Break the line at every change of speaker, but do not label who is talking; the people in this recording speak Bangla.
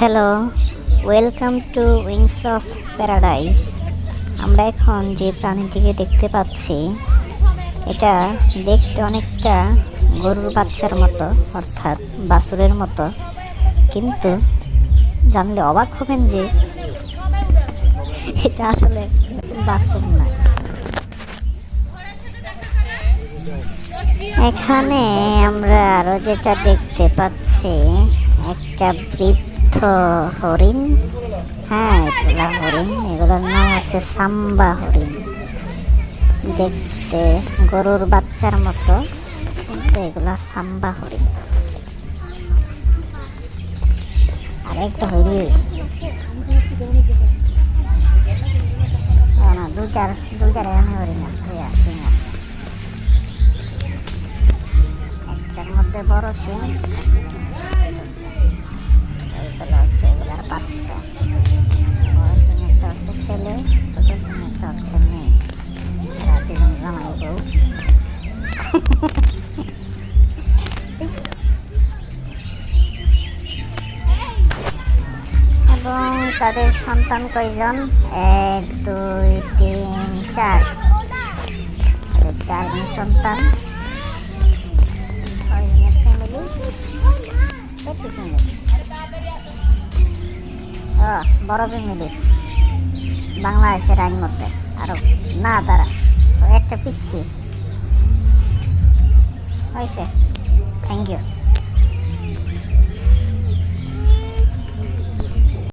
Hello welcome to wings of paradise আমরা এখন যে প্রাণীটিকে দেখতে পাচ্ছি, এটা দেখতে অনেকটা গরুর বাচ্চার মতো, অর্থাৎ বাছুরের মতো। কিন্তু জানলে অবাক হবেন যে এটা আসলে বাছুর না। এখানে আমরা আরও যেটা দেখতে পাচ্ছি, একটা বৃদ্ধ হরিণ। হ্যাঁ এগুলা হরিণ। এগুলোর নাম হচ্ছে সাম্বা হরিণ। দেখতে গরুর বাচ্চার মতো, কিন্তু এগুলা সাম্বা হরিণ। আরেকটা হরিণ না দুটার দুটার এখানে হরিণ আছে একটার মধ্যে বড় সিং এবং তাদের সন্তান কয়জন? এক, দুই, তিন, চার। চারজন সন্তান। বড় ফ্যামিলি বাংলাদেশের আইন মতে আরও না, তারা একটা পিচ্ছি। হয়েছে থ্যাংক ইউ